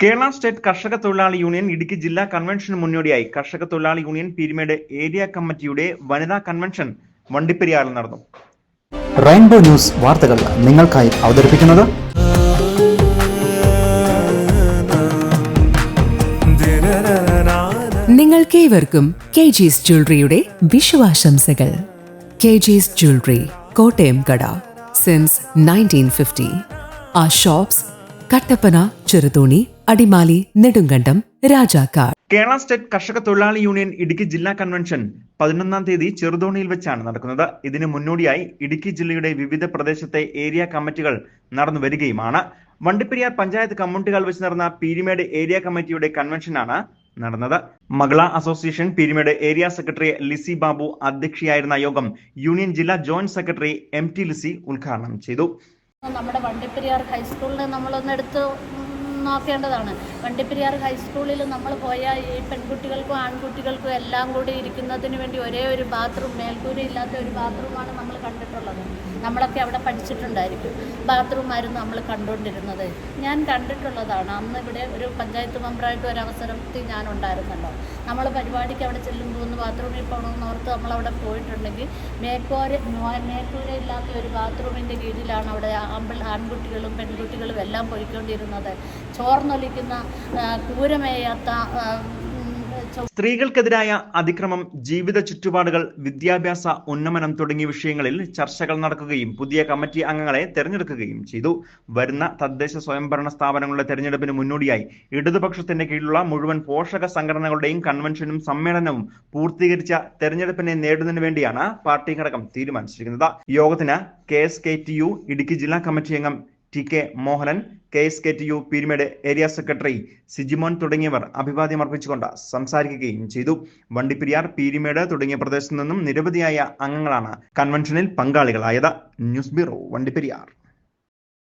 Kerala state കർഷക തൊഴിലാളി union Idukki ജില്ലാ കൺവെൻഷന് മുന്നോടിയായി കർഷക തൊഴിലാളി യൂണിയൻ പീരിമേട് ഏരിയ കമ്മിറ്റിയുടെ വനിതാ കൺവെൻഷൻ വണ്ടിപ്പെരിയാറിൽ നടന്നു. റെയിൻബോ ന്യൂസ് വാർത്തകൾ നിങ്ങൾക്കായി അവതരിപ്പിക്കുന്നത് നിങ്ങൾക്കേവർക്കും കെ ജീസ് ജ്വല്ലറിയുടെ വിഷുവാശംസകൾ. കെ ജീസ് ജ്വല്ലറി കോട്ടയം കട സിൻസ് നയന്റീൻ ഫിഫ്റ്റി ആ shops Kattappana Cheruthoni Adimali Nedumkandam Rajakkad. Kerala state കർഷക തൊഴിലാളി യൂണിയൻ ഇടുക്കി ജില്ലാ കൺവെൻഷൻ പതിനൊന്നാം തീയതി ചെറുതോണിയിൽ വെച്ചാണ് നടക്കുന്നത്. ഇതിന് മുന്നോടിയായി ഇടുക്കി ജില്ലയുടെ വിവിധ പ്രദേശത്തെ ഏരിയ കമ്മിറ്റികൾ നടന്നു വരികയുമാണ്. വണ്ടിപ്പെരിയാർ പഞ്ചായത്ത് കമ്മ്യൂണിറ്റികൾ വെച്ച് നടന്ന പീരിമേട് ഏരിയ കമ്മിറ്റിയുടെ കൺവെൻഷനാണ് നടന്നത്. മകള association Peermade area secretary Lizy Babu അധ്യക്ഷയായിരുന്ന യോഗം യൂണിയൻ ജില്ലാ joint secretary M T Lizy ഉദ്ഘാടനം ചെയ്തു. നമ്മുടെ വണ്ടിപ്പെരിയാർ ഹൈസ്കൂളിനെ നമ്മളൊന്ന് എടുത്ത് നോക്കേണ്ടതാണ്. വണ്ടിപ്പെരിയാർ ഹൈസ്കൂളിൽ നമ്മൾ പോയ ഈ പെൺകുട്ടികൾക്കും ആൺകുട്ടികൾക്കും എല്ലാം കൂടി ഇരിക്കുന്നതിന് വേണ്ടി ഒരേ ഒരു ബാത്റൂം മേൽക്കൂര ഇല്ലാത്ത ഒരു ബാത്റൂമാണ് നമ്മൾ കണ്ടിട്ടുള്ളത്. നമ്മളൊക്കെ അവിടെ പഠിച്ചിട്ടുണ്ടായിരിക്കും. ബാത്റൂമായിരുന്നു നമ്മൾ കണ്ടുകൊണ്ടിരുന്നത്. ഞാൻ കണ്ടിട്ടുള്ളതാണ് അന്ന് ഇവിടെ ഒരു പഞ്ചായത്ത് മെമ്പറായിട്ട് ഒരു അവസരത്തിൽ ഞാൻ ഉണ്ടായിരുന്നല്ലോ. നമ്മൾ പരിപാടിക്ക് അവിടെ ചെല്ലുമ്പോൾ ഒന്ന് ബാത്റൂമിൽ പോകണമെന്ന് ഓർത്ത് നമ്മളവിടെ പോയിട്ടുണ്ടെങ്കിൽ മേക്കോര മേൽക്കൂര ഇല്ലാത്ത ഒരു ബാത്റൂമിന്റെ കീഴിലാണ് അവിടെ ആൺകുട്ടികളും പെൺകുട്ടികളും എല്ലാം പോയിക്കൊണ്ടിരുന്നത്. ചോർന്നൊലിക്കുന്ന ക്രൂരമേയാത്ത സ്ത്രീകൾക്കെതിരായ അതിക്രമം ജീവിത ചുറ്റുപാടുകൾ വിദ്യാഭ്യാസ ഉന്നമനം തുടങ്ങിയ വിഷയങ്ങളിൽ ചർച്ചകൾ നടക്കുകയും പുതിയ കമ്മിറ്റി അംഗങ്ങളെ തെരഞ്ഞെടുക്കുകയും ചെയ്തു. വരുന്ന തദ്ദേശ സ്വയംഭരണ സ്ഥാപനങ്ങളുടെ തെരഞ്ഞെടുപ്പിന് മുന്നോടിയായി ഇടതുപക്ഷത്തിന്റെ കീഴിലുള്ള മുഴുവൻ പോഷക സംഘടനകളുടെയും കൺവെൻഷനും സമ്മേളനവും പൂർത്തീകരിച്ച തെരഞ്ഞെടുപ്പിനെ നേടുന്നതിന് വേണ്ടിയാണ് പാർട്ടി ഘടകം തീരുമാനിച്ചിരിക്കുന്നത്. യോഗത്തിന് K S K T U Idukki ജില്ലാ കമ്മിറ്റി അംഗം T K Mohanan K S K T U Peermade area secretary Sijimon തുടങ്ങിയവർ അഭിവാദ്യം അർപ്പിച്ചുകൊണ്ട് സംസാരിക്കുകയും ചെയ്തു. വണ്ടിപ്പെരിയാർ പീരുമേട് തുടങ്ങിയ പ്രദേശത്തു നിന്നും നിരവധിയായ അംഗങ്ങളാണ് കൺവെൻഷനിൽ പങ്കാളികളായത്. News bureau Vandiperiyar.